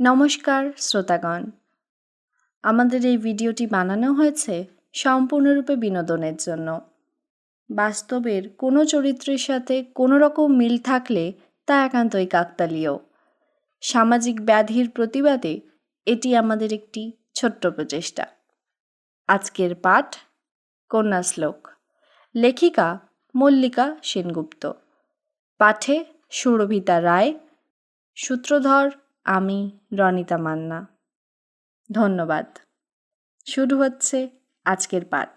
নমস্কার, শ্রোতাগণ। আমাদের এই ভিডিওটি বানানো হয়েছে সম্পূর্ণরূপে বিনোদনের জন্য। বাস্তবের কোনো চরিত্রের সাথে কোনো রকম মিল থাকলে তা একান্তই কাকতালীয়। সামাজিক ব্যাধির প্রতিবাদে এটি আমাদের একটি ছোট্ট প্রচেষ্টা। আজকের পাঠ কন্যা শ্লোক লেখিকা, মল্লিকা সেনগুপ্ত। পাঠে সুরভিতা রায়, সূত্রধর আমি রনিতা মান্না। ধন্যবাদ। শুরু হচ্ছে আজকের পাঠ।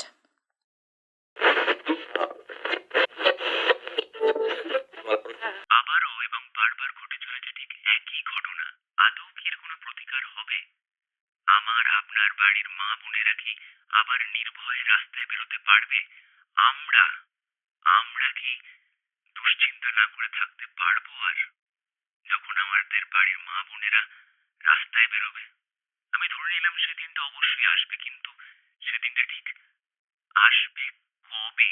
আবারও এবং বারবার ঘটে চলেছে ঠিক একই ঘটনা। আদৌ কোনো প্রতিকার হবে? আমার আপনার বাড়ির মা আবার নির্ভয়ে রাস্তায় বেরোতে পারবে? আমরা আমরা কি দুশ্চিন্তা না করে থাকতে পারব আর যখন আমাদের বাড়ির মা বোনেরা রাস্তায় বেরোবে। আমি ধরে নিলাম সেদিনটা অবশ্যই আসবে, কিন্তু সেদিনটা ঠিক আসবে কবে?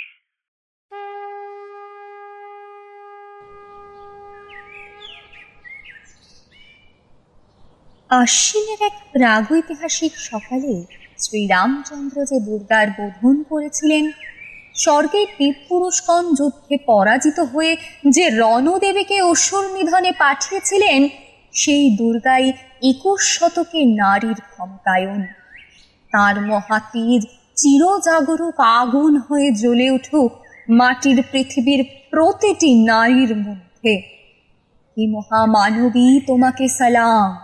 আশ্বিনের এক প্রাগৈতিহাসিক সকালে শ্রীরামচন্দ্র যে দুর্গার বোধন করেছিলেন, স্বর্গে দেবপুরুষগণ যুদ্ধে পরাজিত হয়ে যে রণদেবীকে অসুর নিধনে পাঠিয়েছিলেন সেই দুর্গাই একুশ শতকে নারীর ক্ষমতায়ন। তার মহাতীর চিরজাগরুক আগুন হয়ে জ্বলে উঠুক মাটির পৃথিবীর প্রতিটি নারীর মধ্যে। হে মহামানবী, তোমাকে সালাম।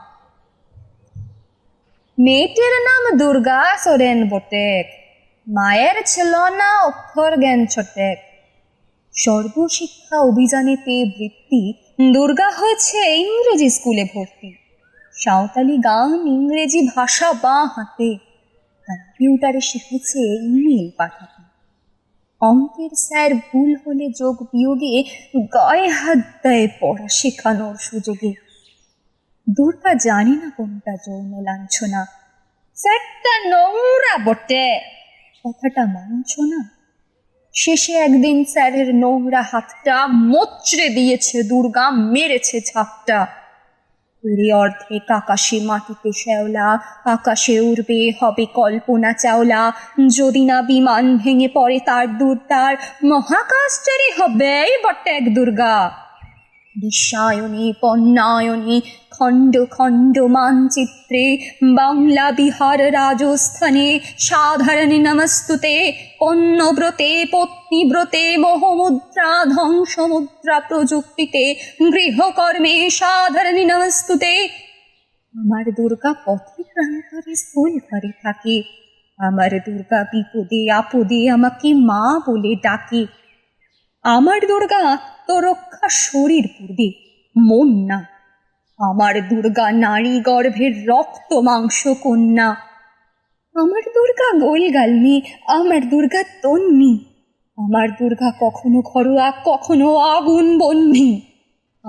মেয়েটির নাম দুর্গা সোরেন বটেক। মায়ের ছিল না অক্ষর জ্ঞান ছটেক। সর্বশিক্ষা অভিযানে পেয়ে বৃত্তি দুর্গা হয়েছে ইংরেজি স্কুলে ভর্তি। সাঁওতালি গান, ইংরেজি ভাষা বা হাতে। কম্পিউটারে শিখেছে ইমেল পাঠাতে। অঙ্কের স্যার ভুল হলে যোগ বিয়োগে গায়ে হাত দেয় পড়া শেখানোর সুযোগে। দুর্গা জানি না কোনটা যৌন লাঞ্ছনা। স্যারটা নোংরা বটে। কথাটা মানছ না? শেষে একদিন স্যারের নোংরা হাতটা মোচড়ে দিয়েছে, দুর্গা মেরেছে ছাপটা। উড়ে অর্ধেক আকাশে মাটিতে শ্যাওলা, আকাশে উড়বে, হবে কল্পনা চাওলা। যদি না বিমান ভেঙে পড়ে তার দূর, তার মহাকাশচারী হবেই বটে এক দুর্গা। বিশ্বায়নে পণ্যায়নে খণ্ড খণ্ড মানচিত্রে বাংলা বিহার রাজস্থানে সাধারণে নমস্তুতে পণ্যব্রতে পত্নীব্রতে মোহমুদ্রা ধ্বংসমুদ্রা প্রযুক্তিতে, গৃহকর্মে সাধারণে নমস্তুতে। আমার দুর্গা পথে প্রান্তরে স্কুল ঘরে থাকে। আমার দুর্গা বিপদে আপদে আমাকে মা বলে ডাকে। আমার দুর্গা আত্মরক্ষা শরীর পূর্বে, মন না আমার দুর্গা নারী গর্ভের রক্ত মাংস কন্যা। আমার দুর্গা গোলগালনি, আমার দুর্গা তন্নি। আমার দুর্গা কখনো ঘরোয়া, কখনো আগুন বন্যি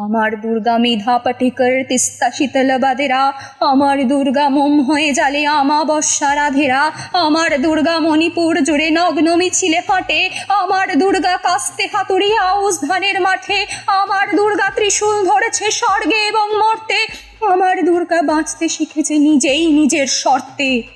আমার দুর্গা মেধা পাটেকর তিস্তা শীতল বাদেরা, আমার দুর্গা মোম হয়ে জালে আমাবস্যা রাধেরা, আমার দুর্গা মণিপুর জুড়ে নগ্ন মিছিলে হাঁটে আমার দুর্গা কাস্তে হাতুড়ি আউস ধানের মাঠে, আমার দুর্গা ত্রিশূল ধরেছে স্বর্গে এবং মর্তে, আমার দুর্গা বাঁচতে শিখেছে নিজেই নিজের শর্তে।